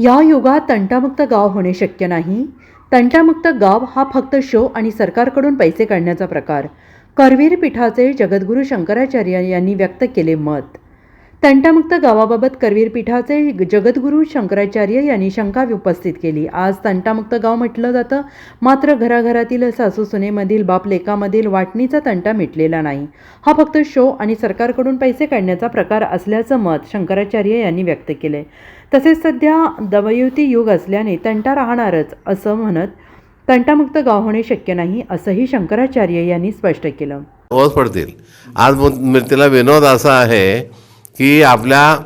या युगात तंटामुक्त गाव होणे शक्य नाही. तंटामुक्त गाव हा फक्त शो आणि सरकारकडून पैसे काढण्याचा प्रकार. करवीर पीठाचे जगद्गुरू शंकराचार्य यांनी व्यक्त केले मत. तंटामुक्त गावाबाबत करवीर पीठाचे जगद्गुरू शंकराचार्य यांनी शंका उपस्थित केली. आज तंटामुक्त गाव म्हटलं जातं. मात्र घराघरातील सासू सुनेमधील बाप लेकामधील वाटणीचा तंटा मिटलेला नाही. हा फक्त शो आणि सरकारकडून पैसे काढण्याचा प्रकार असल्याचं मत शंकराचार्य यांनी व्यक्त केले तसेच सध्या दवयुती युग असल्याने तंटा राहणारच असं म्हणत तंटामुक्त गाव होणे शक्य नाही असंही शंकराचार्य यांनी स्पष्ट केलं. पडतील. आज मु- विनोद असा आहे की आपल्या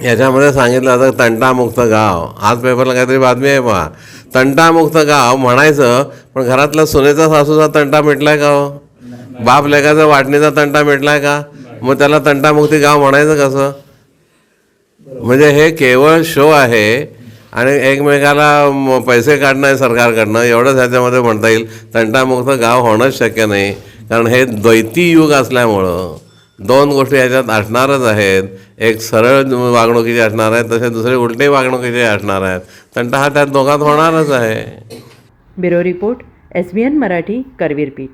याच्यामध्ये सांगितलं जातं तंटामुक्त गाव. आज पेपरला काहीतरी बातमी आहे पहा तंटामुक्त गाव म्हणायचं पण घरातला सुनेचा सासूचा तंटा मिटलाय का हो? बाप लेखाचा वाटणीचा तंटा मिटलाय का? मग त्याला तंटामुक्ती गाव म्हणायचं कसं? म्हणजे हे केवळ शो आहे आणि एकमेकाला पैसे काढणं आहे सरकारकडनं एवढंच ह्याच्यामध्ये म्हणता येईल. तंटामुक्त गाव होणंच शक्य नाही. कारण हे द्वैती युग असल्यामुळं. दोन गोष्टी याच्यात असणारच आहेत. एक सरळ वागणुकीची असणार आहे तसे दुसरे उलटे वागणुकीचे असणार आहेत. तंटा हा त्यात दोघात होणारच आहे. Bureau report S B N Marathi करवीरपीठ.